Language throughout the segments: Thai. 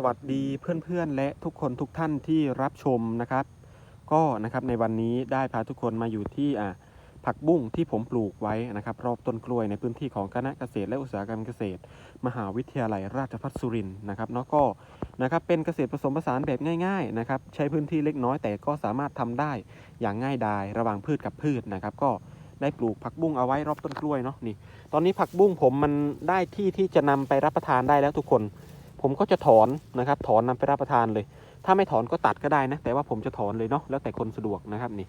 สวัสดีเพื่อนๆ และทุกคนทุกท่านที่รับชมนะครับ ก็นะครับในวันนี้ได้พาทุกคนมาอยู่ที่อ่าผักบุ้งที่ผมปลูกไว้นะครับ รอบต้นกล้วยในพื้นที่ของคณะเกษตรและอุตสาหกรรมเกษตร มหาวิทยาลัยราชภัฏสุรินทร์นะครับเนาะก็นะครับเป็นเกษตรผสมผสานแบบง่ายๆนะครับใช้พื้นที่เล็กน้อยแต่ก็สามารถทำได้อย่างง่ายดายระหว่างพืชกับพืชนะครับ ก็ได้ปลูกผักบุ้งเอาไว้รอบต้นกล้วยเนาะนี่ ตอนนี้ผักบุ้งผมมันได้ที่ที่จะนำไปรับประทานได้แล้วทุกคน ผมก็จะถอนนะครับ ถอนนำไปรับประทานเลย ถ้าไม่ถอนก็ตัดก็ได้นะ แต่ว่าผมจะถอนเลยเนาะแล้วแต่คนสะดวกนะครับนี่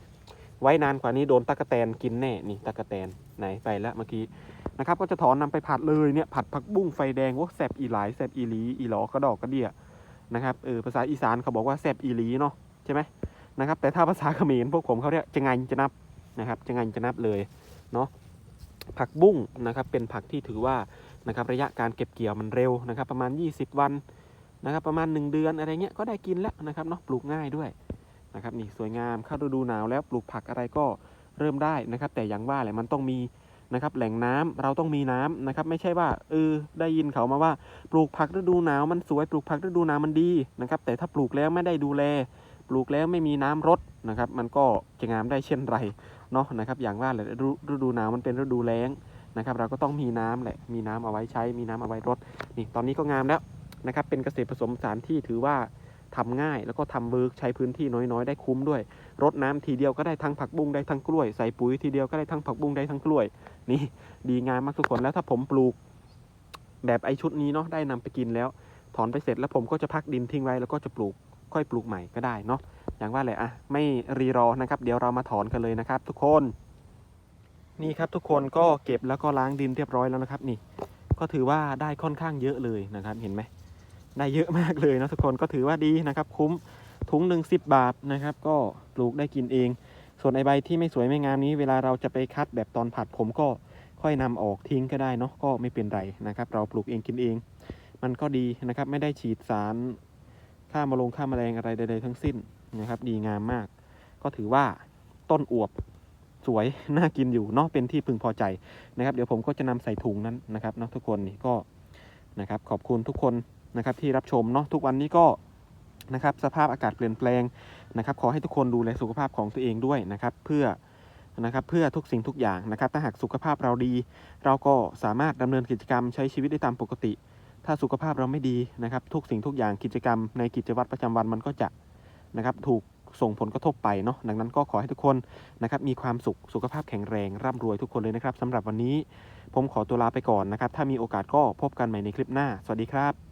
ไว้นานกว่านี้โดนตะกะแตนกินแน่นี่ตะกะแตนไหนไปแล้วเมื่อกี้นะครับ ก็จะถอนนำไปผัดเลยเนี่ยผัดผักบุ้งไฟแดงว่าแซบอีหลายแซบอีหลีอีหลอกระดอกกระเดี่ยนะครับเออภาษาอีสานเขาบอกว่าแซบอีหลีเนาะใช่ไหมนะครับ แต่ถ้าภาษาเขมรพวกผมเขาเรียกจะไงจะนับนะครับจะไงจะนับเลยเนาะผักบุ้งนะครับเป็นผักที่ถือว่า นะครับระยะการเก็บเกี่ยวมันเร็วนะครับ ประมาณ 20 วันนะครับ ประมาณ 1 เดือนอะไรเงี้ยก็ได้กินแล้วนะครับเนาะปลูกง่ายด้วยนะครับนี่สวยงามเข้าฤดูหนาวแล้วปลูกผักอะไรก็เริ่มได้นะครับ แต่อย่างว่าแหละมันต้องมีนะครับแหล่งน้ำเราต้องมีน้ำนะครับ ไม่ใช่ว่าเออได้ยินเขามาว่าปลูกผักฤดูหนาวมันสวยปลูกผักฤดูหนาวมันดีนะครับ แต่ถ้าปลูกแล้วไม่ได้ดูแล ปลูกแล้วไม่มีน้ำรดนะครับ มันก็จะงามได้เช่นไรเนาะนะครับ อย่างว่าแหละฤฤดูหนาวมันเป็นฤดูแล้ง นะครับ เราก็ต้องมีน้ำแหละ มีน้ำเอาไว้ใช้ มีน้ำเอาไว้รด นี่ตอนนี้ก็งามแล้วนะครับ เป็นเกษตรผสมสานที่ถือว่าทำง่ายแล้วก็ทำเวิร์กใช้พื้นที่น้อยๆ ได้คุ้มด้วย รดน้ำทีเดียวก็ได้ทั้งผักบุ้งได้ทั้งกล้วย ใส่ปุ๋ยทีเดียวก็ได้ทั้งผักบุ้งได้ทั้งกล้วย นี่ดีงามมากทุกคนแล้วถ้าผมปลูก แบบไอชุดนี้เนาะได้นำไปกินแล้ว ถอนไปเสร็จแล้วผมก็จะพักดินทิ้งไว้แล้วก็จะปลูกค่อยปลูกใหม่ก็ได้เนาะอย่างว่าแหละอะไม่รีรอนะครับ เดี๋ยวเรามาถอนกันเลยนะครับ ทุกคน นี่ครับทุกคนก็เก็บแล้วก็ล้างดินเรียบร้อยแล้วนะครับ นี่ ก็ถือว่าได้ค่อนข้างเยอะเลยนะครับ เห็นไหมได้เยอะมากเลยนะทุกคนก็ถือว่าดีนะครับ คุ้มถุงหนึ่งสิบบาทนะครับ ก็ปลูกได้กินเอง ส่วนไอใบที่ไม่สวยไม่งามนี้ เวลาเราจะไปคัดแบบตอนผัดผมก็ค่อยนำออกทิ้งก็ได้เนาะก็ไม่เป็นไรนะครับ เราปลูกเองกินเอง มันก็ดีนะครับ ไม่ได้ฉีดสารฆ่ามาลงฆ่าแมลงอะไรใดๆทั้งสิ้นนะครับ ดีงามมาก ก็ถือว่าต้นอวบ วยน่ากินอยู่เนาะเป็นที่พึงพอใจนะครับ เดี๋ยวผมก็จะนำใส่ถุงนั้นนะครับเนาะทุกคนนี่ก็นะครับขอบคุณทุกคนนะครับที่รับชมเนาะทุกวันนี้ก็นะครับสภาพอากาศเปลี่ยนแปลงนะครับ ขอให้ทุกคนดูแลสุขภาพของตัวเองด้วยนะครับ เพื่อนะครับเพื่อทุกสิ่งทุกอย่างนะครับ ถ้าหากสุขภาพเราดี เราก็สามารถดำเนินกิจกรรมใช้ชีวิตได้ตามปกติ ถ้าสุขภาพเราไม่ดีนะครับ ทุกสิ่งทุกอย่างกิจกรรมในกิจวัตรประจำวันมันก็จะนะครับถูก ส่งผลกระทบไปเนาะดังนั้นก็ขอให้ทุกคนนะครับมีความสุขสุขภาพแข็งแรงร่ำรวยทุกคนเลยนะครับสำหรับวันนี้ ผมขอตัวลาไปก่อนนะครับ ถ้ามีโอกาสก็พบกันใหม่ในคลิปหน้า สวัสดีครับ